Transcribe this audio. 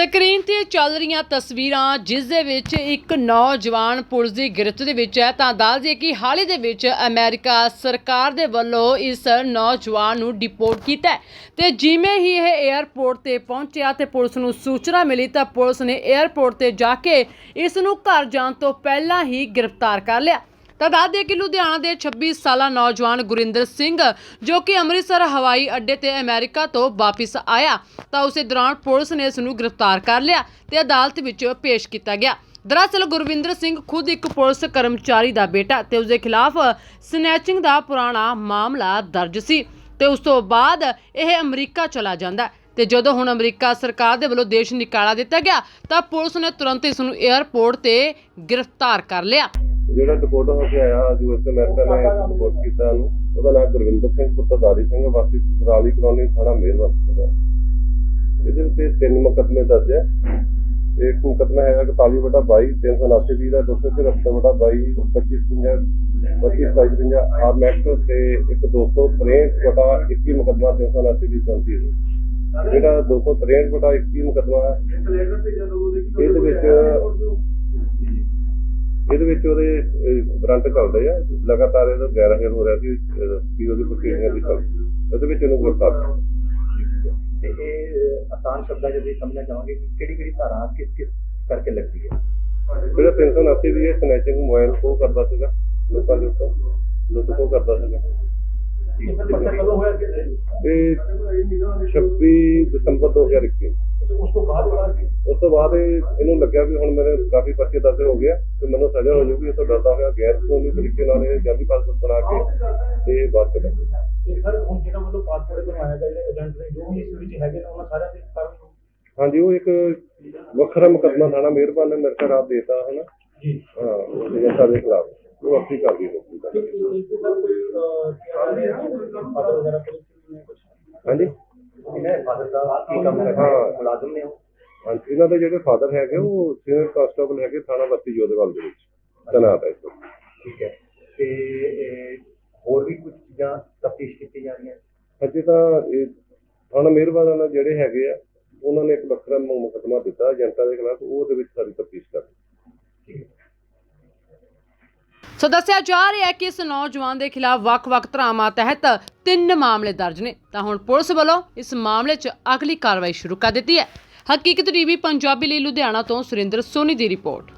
Screen ਤੇ ਚੱਲ ਰਹੀਆਂ ਤਸਵੀਰਾਂ, ਜਿਸ ਦੇ ਵਿੱਚ ਇੱਕ ਨੌਜਵਾਨ ਪੁਲਿਸ ਦੀ ਗ੍ਰਿਫਤ ਦੇ ਵਿੱਚ ਹੈ, ਤਾਂ ਦੱਸ ਦਈਏ ਕਿ ਹਾਲ ਹੀ ਦੇ ਵਿੱਚ ਅਮਰੀਕਾ ਸਰਕਾਰ ਦੇ ਵੱਲੋਂ ਇਸ ਨੌਜਵਾਨ ਨੂੰ ਡਿਪੋਰਟ ਕੀਤਾ ਹੈ। ਤੇ ਜਿਵੇਂ ਹੀ ਇਹ 에ਅਰਪੋਰਟ ਤੇ ਪਹੁੰਚਿਆ ਤੇ ਪੁਲਿਸ ਨੂੰ ਸੂਚਨਾ ਮਿਲੀ, ਤਾਂ ਪੁਲਿਸ ਨੇ 에ਅਰਪੋਰਟ ਤੇ ਜਾ ਕੇ ਇਸ ਨੂੰ ਘਰ ਜਾਣ ਤੋਂ ਪਹਿਲਾਂ ਹੀ ਗ੍ਰਿਫਤਾਰ ਕਰ ਲਿਆ। ਤਾਂ ਦੱਸ ਦੇ ਕਿ ਲੁਧਿਆਣਾ ਦੇ 26 ਸਾਲਾ ਨੌਜਵਾਨ ਗੁਰਿੰਦਰ ਸਿੰਘ, ਜੋ ਕਿ ਅੰਮ੍ਰਿਤਸਰ ਹਵਾਈ ਅੱਡੇ ਤੇ ਅਮਰੀਕਾ ਤੋਂ ਵਾਪਸ ਆਇਆ, ਤਾਂ ਉਸੇ ਦੌਰਾਨ ਪੁਲਿਸ ਨੇ ਇਸ ਨੂੰ ਗ੍ਰਿਫਤਾਰ ਕਰ ਲਿਆ ਤੇ ਅਦਾਲਤ ਵਿੱਚ ਪੇਸ਼ ਕੀਤਾ ਗਿਆ। ਦਰਅਸਲ ਗੁਰਵਿੰਦਰ ਸਿੰਘ ਖੁਦ ਇੱਕ ਪੁਲਿਸ ਕਰਮਚਾਰੀ ਦਾ ਬੇਟਾ ਤੇ ਉਸ ਦੇ ਖਿਲਾਫ ਸਨੈਚਿੰਗ ਦਾ ਪੁਰਾਣਾ ਮਾਮਲਾ ਦਰਜ ਸੀ ਤੇ ਉਸ ਤੋਂ ਬਾਅਦ ਇਹ ਅਮਰੀਕਾ ਚਲਾ ਜਾਂਦਾ ਹੈ ਤੇ ਜਦੋਂ ਹੁਣ ਅਮਰੀਕਾ ਸਰਕਾਰ ਦੇ ਵੱਲੋਂ ਦੇਸ਼ ਨਿਕਾਲਾ ਦਿੱਤਾ ਗਿਆ, ਤਾਂ ਪੁਲਿਸ ਨੇ ਤੁਰੰਤ ਇਸ ਨੂੰ 에ਅਰਪੋਰਟ ਤੇ ਗ੍ਰਿਫਤਾਰ ਕਰ ਲਿਆ। ਜਿਹੜਾ ਡਿਪੋਰਟ ਹੋ ਕੇ ਆਇਆ ਯੂਐਸ ਅਮਰੀਕਾ ਨੇ ਡਿਪੋਰਟ ਕੀਤਾ ਉਹਨੂੰ, ਉਹਦਾ ਨਾਮ ਗੁਰਵਿੰਦਰ ਸਿੰਘ, ਪੁੱਤਰ ਦਾਰੀ ਸਿੰਘ, ਵਾਸੀ ਸਸਰਾਲੀ ਕਲੋਨੀ ਥਾਣਾ ਮੇਰਵਾਸ ਦਾ ਇਹਦੇ ਉੱਤੇ ਤਿੰਨ ਮੁਕੱਦਮੇ ਦਰਜ ਹੈ। ਇੱਕ ਮੁਕੱਦਮਾ ਹੈਗਾ 41 ਬਟਾ 22 379 ਵੀ ਦਾ 274 ਬਟਾ 22 2550 2550 ਆਰਮੈਕਸ ਤੇ ਇੱਕ 263 ਬਟਾ 21 ਮੁਕੱਦਮਾ 379 ਵੀ 34 ਜਿਹੜਾ 263 ਬਟਾ 21 ਮੁਕੱਦਮਾ, ਇਹਦੇ ਵਿੱਚ ਇਹਦੇ ਵਿੱਚ ਉਹਦੇ ਵਾਰੰਟ ਚੱਲਦੇ ਆ। ਲਗਾਤਾਰ ਇਹਦਾ ਗੈਰ ਹਾਜ਼ਰ ਹੋ ਰਿਹਾ ਸੀ ਪੀ ਉਹਦੀ ਪ੍ਰੋਸੀਡਿੰਗ ਦੀ ਚੱਲ ਉਹਦੇ ਵਿੱਚ ਇਹਨੂੰ ਕੀਤਾ। ਤੇ ਇਹ ਆਸਾਨ ਸ਼ਬਦਾਂ ਅਸੀਂ ਸਮਝਣਾ ਚਾਹਾਂਗੇ ਕਿ ਕਿਹੜੀ ਕਿਹੜੀ ਧਾਰਾ ਕਿਸ ਕਿਸ ਕਰਕੇ ਲੱਗਦੀ ਹੈ? ਜਿਹੜਾ 379 ਵੀ ਇਹ ਸਨੈਚਿੰਗ ਮੋਬਾਈਲ ਕੋ ਕਰਦਾ ਸੀਗਾ ਲੋਕਾਂ ਦੇ ਉੱਤੇ। ਲੁੱਟ ਕੋ ਕਰਦਾ ਸੀਗਾ। ਕਿ ਇਹ 26 ਦਸੰਬਰ 2021 ਉਸ ਤੋਂ ਬਾਅਦ ਉਸ ਤੋਂ ਇਹਨੂੰ ਲੱਗਿਆ ਵੀ ਹੁਣ ਮੇਰੇ ਕਾਫੀ ਪਰਚੇ ਦਰਜ ਹੋ ਗਿਆ ਤੇ ਮੈਨੂੰ ਸਜ਼ਾ ਹੋ ਜਾਊਗੀ ਇਹ ਤੋਂ ਡਰਦਾ ਹੋਇਆ ਗੈਰ ਕਾਨੂੰਨੀ ਤਰੀਕੇ ਨਾਲ ਇਹ ਜਾਲੀ ਪਾਸਪੋਰਟ ਬਣਾ ਕੇ ਤੇ ਬਾਅਦ ਚ ਇਹ ਸਰ ਹੁਣ ਜਿਹੜਾ ਵੱਲੋਂ ਪਾਸਪੋਰਟ ਬਣਵਾਇਆ ਗਿਆ ਜਿਹੜੇ ਏਜੰਟ ਨੇ ਜੋ ਵੀ ਇਸ ਵਿੱਚ ਹੈਗੇ ਨੇ ਉਹਨਾਂ ਸਾਰਿਆਂ ਦੇ ਕਾਰਨ ਹਾਂਜੀ ਉਹ ਇੱਕ ਵੱਖਰਾ ਮੁਕੱਦਮਾ ਥਾਣਾ ਮਿਹਰਬਾਨ ਨੇ ਮੇਰੇ ਖਿਲਾਫ ਦੇਤਾ ਹੈ ਨਾ ਜੀ। ਹਾਂ ਉਹ ਜਨਤਾ ਦੇ ਖਿਲਾਫ ਉਹ ਆਪਣੀ ਕਰਦੀ ਹੋਊਗੀ ਤੇ ਇਸ ਦੇ ਕੁਝ ਹਾਂਜੀ? ਇਹਨਾਂ ਫਾਦਰ ਦਾ ਕੀ ਕੰਮ ਕਰਦੇ ਹਾਂ। ਨੇ ਮੁਲਾਜ਼ਮ ਨੇ ਉਹ? ਹਾਂਜੀ ਇਹਨਾਂ ਦੇ ਜਿਹੜੇ ਫਾਦਰ ਹੈਗੇ ਉਹ ਸੀਨੀਅਰ ਕਾਂਸਟੇਬਲ ਹੈਗੇ ਥਾਣਾ ਬੱਤੀ ਜੋਧੇਵਾਲ ਦੇ ਵਿੱਚ। ਤੈਨਾਤ ਹੈ ਵਕਤ। ਠੀਕ ਹੈ। ਤੇ ਇਹ ਹੋਰ ਵੀ ਕੁਝ ਚੀਜ਼ਾਂ ਤਫਤੀਸ਼ ਕੀਤੀ ਜਾ ਰਹੀਆਂ? ਅਜੇ ਤਾਂ ਇਹ ਥਾਣਾ ਮਿਹਰਬਾਨ ਜਿਹੜੇ ਹੈਗੇ ਆ ਉਹਨਾਂ ਨੇ ਇੱਕ ਵੱਖਰਾ ਮੁਕੱਦਮਾ ਦਿੱਤਾ ਜਨਤਾ ਦੇ ਖਿਲਾਫ ਉਹ ਉਹਦੇ ਵਿੱਚ ਸਾਰੀ ਤਫਤੀਸ਼ ਕਰ ਠੀਕ ਹੈ ਸੋ ਦੱਸਿਆ ਜਾ ਰਿਹਾ ਹੈ ਕਿ ਇਸ ਨੌਜਵਾਨ ਦੇ ਖਿਲਾਫ ਵੱਖ-ਵੱਖ ਧਾਰਾਵਾਂ ਤਹਿਤ ਤਿੰਨ ਮਾਮਲੇ ਦਰਜ ਨੇ। ਤਾਂ ਹੁਣ ਪੁਲਿਸ ਵੱਲੋਂ ਇਸ ਮਾਮਲੇ 'ਚ ਅਗਲੀ ਕਾਰਵਾਈ ਸ਼ੁਰੂ ਕਰ ਦਿੱਤੀ ਹੈ। ਹਕੀਕਤ ਟੀਵੀ, ਪੰਜਾਬੀ ਲਈ ਲੁਧਿਆਣਾ ਤੋਂ ਸੁਰਿੰਦਰ ਸੋਨੀ ਦੀ ਰਿਪੋਰਟ।